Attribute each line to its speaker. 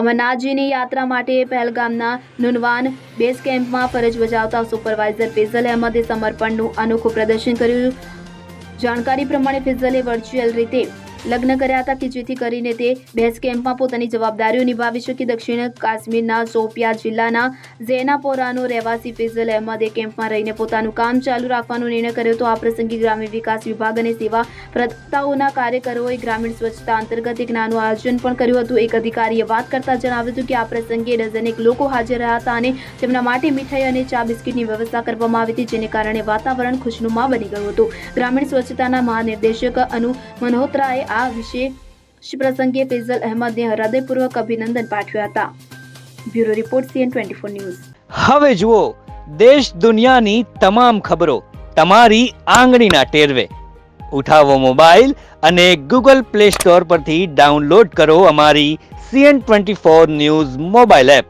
Speaker 1: અમરનાથજીની યાત્રા માટે પહેલગામના નુનવાન બેઝ કેમ્પમાં ફરજ બજાવતા સુપરવાઇઝર ફેઝલ અહેમદે સમર્પણનું અનોખું પ્રદર્શન કર્યું. જાણકારી પ્રમાણે ફેઝલે વર્ચ્યુઅલ રીતે લગ્ન કર્યા હતા કે જેથી કરીને તે બેઝ કેમ્પમાં પોતાની જવાબદારીઓ નિભાવી શકે. દક્ષિણ કાશ્મીરના સોપિયા જિલ્લાના ઝેનાપોરાનો રહેવાસી ફિઝલ અહેમદે કેમ્પમાં રહીને પોતાનું કામ ચાલુ રાખવાનો નિર્ણય કર્યો હતો. આ પ્રસંગે ગ્રામીણ વિકાસ વિભાગ અને સેવા પ્રદાતાઓના કાર્યકરોએ ગ્રામીણ સ્વચ્છતા અંતર્ગત એક નાનું આયોજન પણ કર્યું હતું. એક અધિકારીએ વાત કરતા જણાવ્યું હતું કે આ પ્રસંગે ડઝનેક લોકો હાજર રહ્યા હતા અને તેમના માટે મીઠાઈ અને ચા બિસ્કીટની વ્યવસ્થા કરવામાં આવી હતી, જેને કારણે વાતાવરણ ખુશનુમા બની ગયું હતું. ગ્રામીણ સ્વચ્છતાના મહાનિર્દેશક અનુ મલ્હોત્રાએ આ વિશે પ્રસંગે ફેઝલ અહેમદને હૃદયપૂર્વક અભિનંદન પાઠવ્યા હતા. Bureau report CN twenty four news.
Speaker 2: હવે જુઓ, દેશ દુનિયાની તમામ ખબરો તમારી આંગળીના ટેરવે. ઉઠાવો મોબાઈલ અને ગૂગલ પ્લે સ્ટોર પરથી ડાઉનલોડ કરો અમારી CN twenty four news mobile app.